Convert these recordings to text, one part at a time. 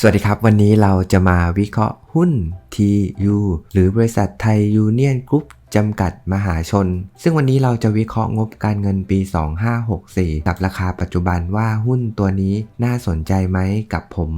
สวัสดีครับ วันนี้เราจะมาวิเคราะห์หุ้น TU หรือบริษัทไทยยูเนียนกรุ๊ปจำกัดมหาชน ซึ่งวันนี้เราจะวิเคราะห์งบการเงินปี 2564กับราคาปัจจุบันว่าหุ้นตัวนี้น่าสนใจไหมกับผม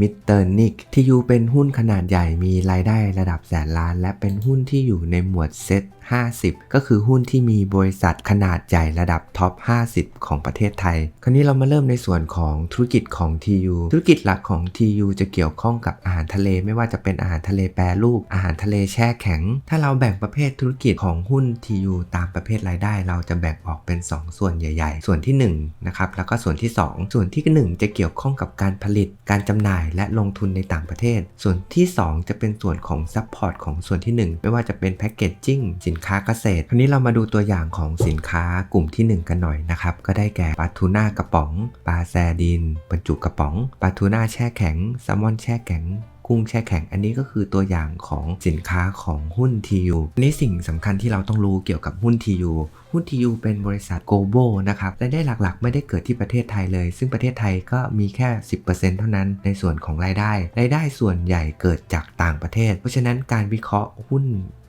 มิเตอร์นิกที่ยูเป็นหุ้นขนาดใหญ่มีรายได้ระดับแสนล้าน และเป็นหุ้นที่อยู่ในหมวดเซ็ต50 ก็คือหุ้นที่มีบริษัทขนาดใหญ่ระดับท็อป 50 ของประเทศไทย คราวนี้เรามาเริ่มในส่วนของธุรกิจของ TU ธุรกิจหลักของ TU จะเกี่ยวข้องกับอาหารทะเล ไม่ว่าจะเป็นอาหารทะเลแปรรูป อาหารทะเลแช่แข็ง ถ้าเราแบ่งประเภทธุรกิจของหุ้น TU ตามประเภทรายได้ เราจะแบ่งออกเป็น 2 ส่วนใหญ่ ๆ ส่วนที่1นะครับ แล้วก็ส่วนที่ 2 ส่วนที่ 1 จะเกี่ยวข้องกับการผลิต การจำหน่ายและลงทุนในต่างประเทศ ส่วนที่ 2 จะเป็นส่วนของซัพพอร์ตของส่วนที่ 1 ไม่ว่าจะเป็นแพคเกจจิ้งสินค้าเกษตร คราวนี้เรามาดูตัวอย่างของสินค้ากลุ่มที่ 1 กันหน่อยนะครับ ก็ได้แก่ปลาทูน่ากระป๋อง ปลาแซดินบรรจุกระป๋อง ปลาทูน่าแช่แข็งแซลมอนแช่แข็ง กุ้งแช่แข็ง อันนี้ก็คือตัวอย่างของสินค้าของหุ้น TU อันนี้สิ่งสำคัญที่เราต้องรู้เกี่ยวกับหุ้น TU หุ้น TU เป็นบริษัท global นะครับรายได้หลักๆ ไม่ได้เกิดที่ประเทศไทยเลย ซึ่งประเทศไทยก็มีแค่ 10%เท่านั้นในส่วนของรายได้ รายได้ส่วนใหญ่เกิดจากต่างประเทศ เพราะฉะนั้นการวิเคราะห์หุ้น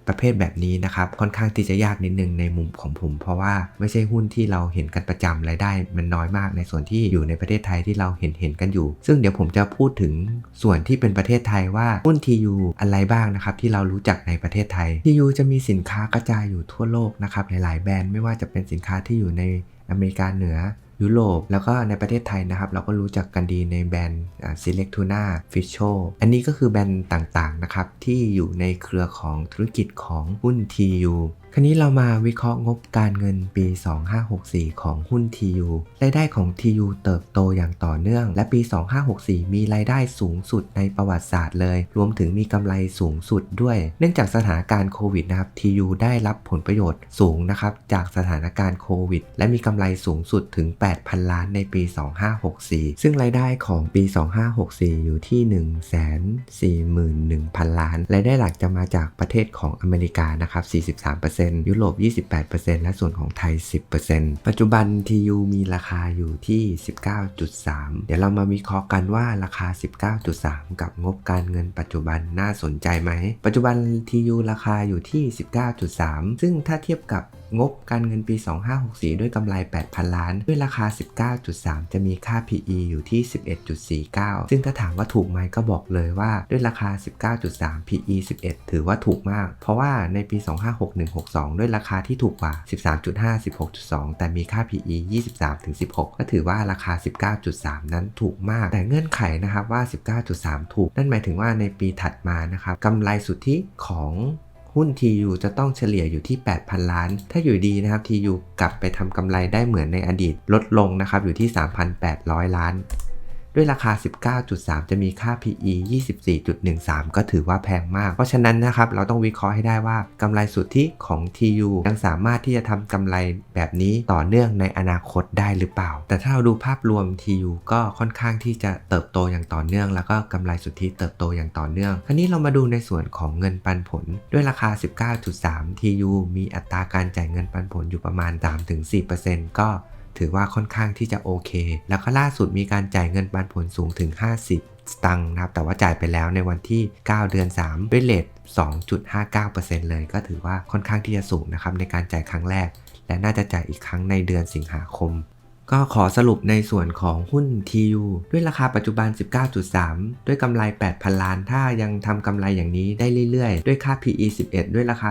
ประเภทแบบนี้นะครับค่อนข้างที่จะยากนิดนึงในมุมของผม เพราะว่าไม่ใช่หุ้นที่เราเห็นกันประจำรายได้ มันน้อยมากในส่วนที่อยู่ในประเทศไทยที่เราเห็นเห็นกันอยู่ ซึ่งเดี๋ยวผมจะพูดถึงส่วนที่เป็นประเทศไทยว่าหุ้น TU อะไรบ้างนะครับที่เรารู้จักในประเทศไทย TU จะมีสินค้ากระจายอยู่ทั่วโลกนะครับหลายๆแบรนด์ไม่ว่าจะเป็นสินค้าที่อยู่ในอเมริกาเหนือ ยุโรป แล้วก็ในประเทศไทยนะครับ เราก็รู้จักกันดีในแบรนด์ Select Tuna f i s h o อันนี้ก็คือแบรนด์ต่างๆนะครับที่อยู่ในเครือของธุรกิจของหุ้น TU คราวนี้เรามาวิเคราะห์งบการเงินปี 2564 ของหุ้น TU รายได้ของ TU เติบโตอย่างต่อเนื่อง และปี 2564 มีรายได้สูงสุดในประวัติศาสตร์เลย รวมถึงมีกำไรสูงสุดด้วย เนื่องจากสถานการณ์โควิดนะครับ TU ได้รับผลประโยชน์สูงนะครับจากสถานการณ์โควิด และมีกำไรสูงสุดถึง 8,000 ล้านในปี 2564 ซึ่งรายได้ของปี 2564 อยู่ที่ 141,000 ล้าน รายได้หลักจะมาจากประเทศของอเมริกานะครับ 43%ยุโรป 28%และส่วนของไทย 10%ปัจจุบัน TU มีราคาอยู่ที่ 19.3 เดี๋ยวเรามาวิเคราะห์กันว่าราคา 19.3 กับงบการเงินปัจจุบันน่าสนใจไหม ปัจจุบัน TU ราคาอยู่ที่ 19.3 ซึ่งถ้าเทียบกับ งบการเงินปี 2564 ด้วยกำไร 8,000 ล้าน ด้วยราคา 19.3 จะมีค่า PE อยู่ที่ 11.49 ซึ่งถ้าถามว่าถูกไหมก็บอกเลยว่าด้วยราคา 19.3 PE 11 ถือว่าถูกมาก เพราะว่าในปี 256162 ด้วยราคาที่ถูกกว่า 13.5 16.2 แต่มีค่า PE 23-16 ก็ถือว่าราคา 19.3 นั้นถูกมาก แต่เงื่อนไขนะครับว่า 19.3 ถูก นั่นหมายถึงว่าในปีถัดมานะครับกำไรสุทธิของ หุ้น TU จะต้องเฉลี่ยอยู่ที่ 8,000 ล้าน ถ้าอยู่ดีนะครับ TU กลับไปทำกำไรได้เหมือนในอดีตลดลงนะครับอยู่ที่ 3,800 ล้าน ด้วยราคา 19.3 จะมีค่า PE 24.13 ก็ถือว่าแพงมาก เพราะฉะนั้นนะครับเราต้องวิเคราะห์ให้ได้ว่ากำไรสุทธิของ TU ยังสามารถที่จะทำกำไรแบบนี้ต่อเนื่องในอนาคตได้หรือเปล่า แต่ถ้าเราดูภาพรวม TU ก็ค่อนข้างที่จะเติบโตอย่างต่อเนื่อง แล้วก็กำไรสุทธิเติบโตอย่างต่อเนื่องคราวนี้เรามาดูในส่วนของเงินปันผล ด้วยราคา 19.3 TU มีอัตราการจ่ายเงินปันผลอยู่ประมาณ 3-4%ก็ ถือว่าค่อนข้างที่จะโอเค แล้วก็ล่าสุดมีการจ่ายเงินปันผลสูงถึง 50 สตังค์นะครับ แต่ว่าจ่ายไปแล้วในวันที่ 9 เดือน3ด้วยเลท2.59%เลย ก็ถือว่าค่อนข้างที่จะสูงนะครับในการจ่ายครั้งแรก และน่าจะจ่ายอีกครั้งในเดือนสิงหาคม ก็ขอสรุปในส่วนของหุ้น TU ด้วยราคาปัจจุบัน 19.3 ด้วยกำไร 8,000 ล้าน ถ้ายังทำกำไรอย่างนี้ได้เรื่อยๆ ด้วยค่า PE 11 ด้วยราคา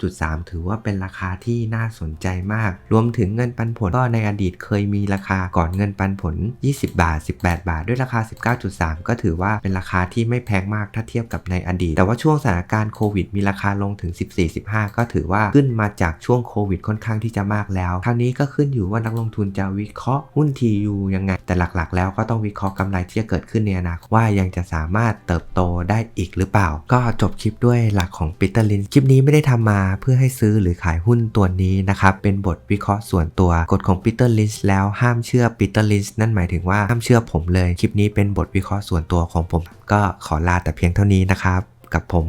19.3 ถือว่าเป็นราคาที่น่าสนใจมาก รวมถึงเงินปันผลก็ในอดีตเคยมีราคาก่อนเงินปันผล 20 บาท 18 บาท ด้วยราคา 19.3 ก็ถือว่าเป็นราคาที่ไม่แพงมากถ้าเทียบกับในอดีต แต่ว่าช่วงสถานการณ์โควิดมีราคาลงถึง 14-15 ก็ถือว่าขึ้นมาจากช่วงโควิดค่อนข้างที่จะมากแล้วคราวนี้ก็ขึ้นอยู่ว่านักลงทุนจะวิเคราะห์หุ้น TU ยังไง แต่หลักๆ แล้วก็ต้องวิเคราะห์กำไรที่จะเกิดขึ้นในอนาคตว่ายังจะสามารถเติบโตได้อีกหรือเปล่า ก็จบคลิปด้วยหลักของปีเตอร์ลินคลิปนี้ไม่ได้ทำมาเพื่อให้ซื้อหรือขายหุ้นตัวนี้นะครับเป็นบทวิเคราะห์ส่วนตัวกฎของปีเตอร์ลินแล้วห้ามเชื่อปีเตอร์ลินนั่นหมายถึงว่าห้ามเชื่อผมเลย คลิปนี้เป็นบทวิเคราะห์ส่วนตัวของผม ก็ขอลาแต่เพียงเท่านี้นะครับ กับผม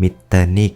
มิสเตอร์นิก